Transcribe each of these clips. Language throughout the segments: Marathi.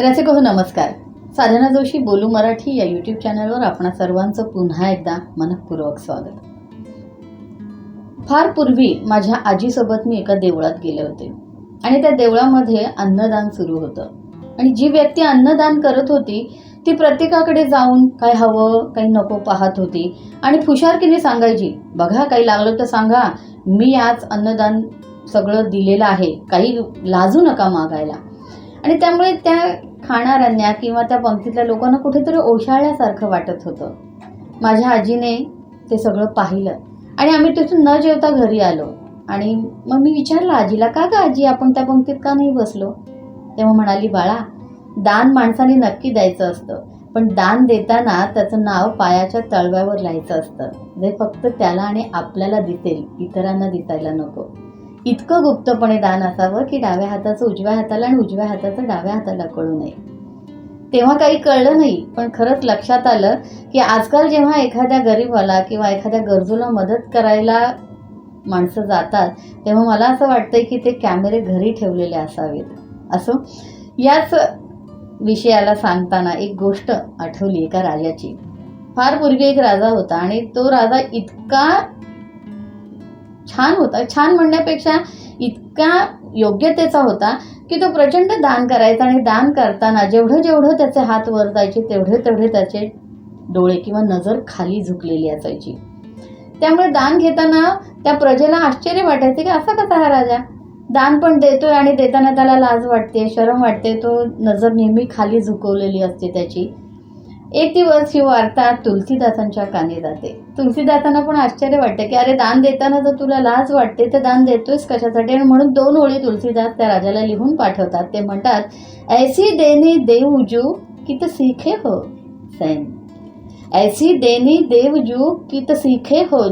रसिक हो नमस्कार. साधना जोशी बोलू मराठी या यूट्यूब चॅनलवर आपणा सर्वांचं पुन्हा एकदा मनपूर्वक स्वागत. फार पूर्वी माझ्या आजीसोबत मी एका देवळात गेले होते. आणि त्या देवळामध्ये अन्नदान सुरू होतं. आणि जी व्यक्ती अन्नदान करत होती ती प्रत्येकाकडे जाऊन काय हवं काही नको पाहत होती. आणि फुशारकीने सांगायची बघा काही लागलं तर सांगा. मी आज अन्नदान सगळं दिलेलं आहे. काही लाजू नका मागायला. आणि त्यामुळे त्या खाणाऱ्यांना किंवा त्या पंक्तीतल्या लोकांना कुठेतरी ओशाळल्यासारखं वाटत होतं. माझ्या आजीने ते सगळं पाहिलं. आणि आम्ही तिथून न जेवता घरी आलो. आणि मग मी विचारलं आजीला का का आजी आपण त्या पंक्तीत का नाही बसलो? तेव्हा म्हणाली बाळा दान माणसाने नक्की द्यायचं असतं. पण दान देताना त्याचं नाव पायाच्या तळव्यावर लिहायचं असतं. जे फक्त त्याला आणि आपल्याला दिसेल इतरांना दिसायला नको. इतकं गुप्तपणे दान असावं की डाव्या हाताचं उजव्या हाताला आणि उजव्या हाताचं डाव्या हाताला कळू नये. तेव्हा काही कळलं नाही पण खरंच लक्षात आलं की आजकाल जेव्हा एखाद्या गरीबाला किंवा एखाद्या गरजूला मदत करायला माणसं जातात तेव्हा मला असं वाटतंय की ते कॅमेरे घरी ठेवलेले असावेत. असो? याच विषयाला सांगताना एक गोष्ट आठवली एका राजाची. फार पूर्वी एक राजा होता आणि तो राजा इतका छान होता. छान म्हणण्यापेक्षा इतका योग्यतेचा होता की तो प्रचंड दान करायचा आणि दान करताना जेवढं जेवढं त्याचे हात वर जायचे तेवढे तेवढे त्याचे डोळे किंवा नजर खाली झुकलेली असायची. त्यामुळे दान घेताना त्या प्रजेला आश्चर्य वाटायचे की असा कसा हा राजा? दान पण देतोय आणि देताना त्याला लाज वाटते शरम वाटते तो नजर नेहमी खाली झुकवलेली असते त्याची. एक दिवस ही वार्ता तुलसीदासांच्या कानी जाते. तुलसीदासांना पण आश्चर्य वाटते की अरे दान देताना जर तुला लाज वाटते तर दान देतोयस कशासाठी? आणि म्हणून दोन ओळी तुलसीदास त्या राजाला लिहून पाठवतात. ते म्हणतात ऐसी देनी देव जू की तर सीखे हो सैन. ऐसी देनी देव जू की तर सीखे हो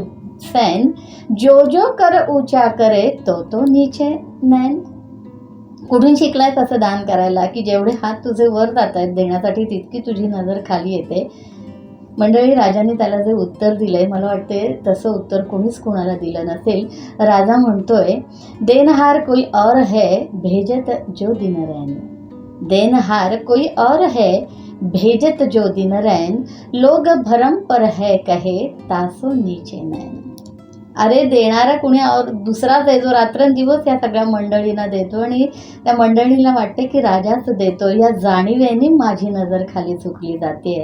सैन. जो जो कर ऊंचा करे तो तो नीचे नैन. कुठून शिकलायस असं दान करायला? की जेवढे हात तुझे वर जात आहेत देण्यासाठी तितकी तुझी नजर खाली येते. मंडळी राजाने त्याला जे उत्तर दिलंय मला वाटते तसं उत्तर कोणीच कोणाला दिलं नसेल. राजा म्हणतोय देनहार कोई और है भेजत जो दिन रैन. देनहार कोई और है भेजत जो दिन रैन. लोग भरम पर है कहे तासो नीचे नैन. अरे देणारा कुणी और दुसराच आहे जो रात्रंदिवस या सगळ्या मंडळींना देतो आणि त्या मंडळीला वाटते की राजाच देतो या जाणीवेने माझी नजर खाली चुकली जाते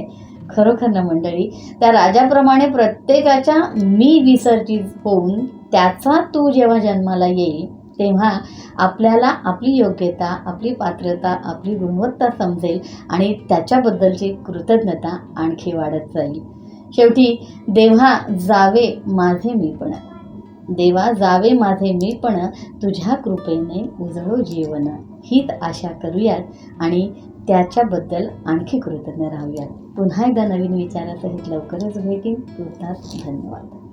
खरोखर ना मंडळी? त्या राजाप्रमाणे प्रत्येकाच्या मी विसर्जित होऊन त्याचा तू जेव्हा जन्माला येईल तेव्हा आपल्याला आपली योग्यता आपली पात्रता आपली गुणवत्ता समजेल आणि त्याच्याबद्दलची कृतज्ञता आणखी वाढत जाईल. शेवटी देवा जावे माझे मीपण देवा जावे माझे मीपण तुझ्या कृपेने उजळो जीवन. हीच आशा करूयात आणि त्याच्याबद्दल आणखी कृतज्ञ राहूयात. पुन्हा एकदा नवीन विचारासहित लवकरच भेटीन. तुर्तास धन्यवाद.